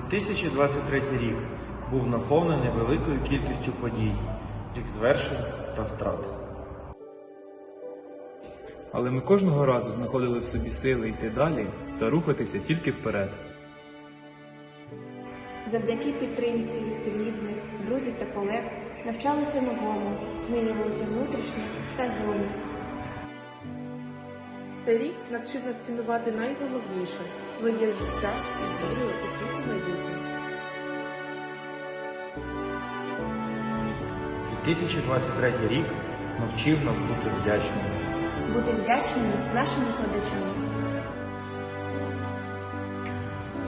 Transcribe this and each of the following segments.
2023 рік був наповнений великою кількістю подій, рік звершень та втрат. Але ми кожного разу знаходили в собі сили йти далі та рухатися тільки вперед. Завдяки підтримці рідних, друзів та колег навчалися новому, змінювалося внутрішнє та зовні. Цей рік навчив нас цінувати найголовніше своє життя і з вірою у майбутнє. 2023 рік навчив нас бути вдячними. Бути вдячними нашим викладачам,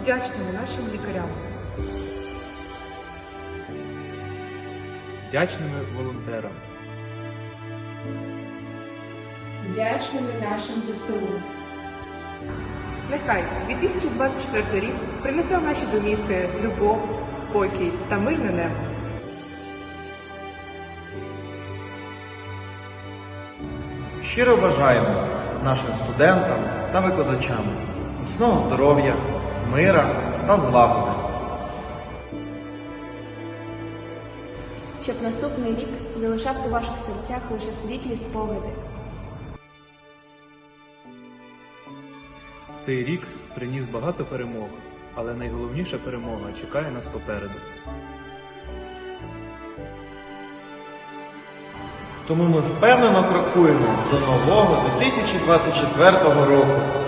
Вдячними нашим лікарям, Вдячними волонтерам, вдячними нашим ЗСУ. Нехай 2024 рік принесе в наші домівки любов, спокій та мирне небо. Щиро бажаємо нашим студентам та викладачам міцного здоров'я, мира та злагоди. Щоб наступний рік залишав у ваших серцях лише світлі спогади. Цей рік приніс багато перемог, але найголовніша перемога чекає нас попереду. Тому ми впевнено крокуємо до нового 2024 року.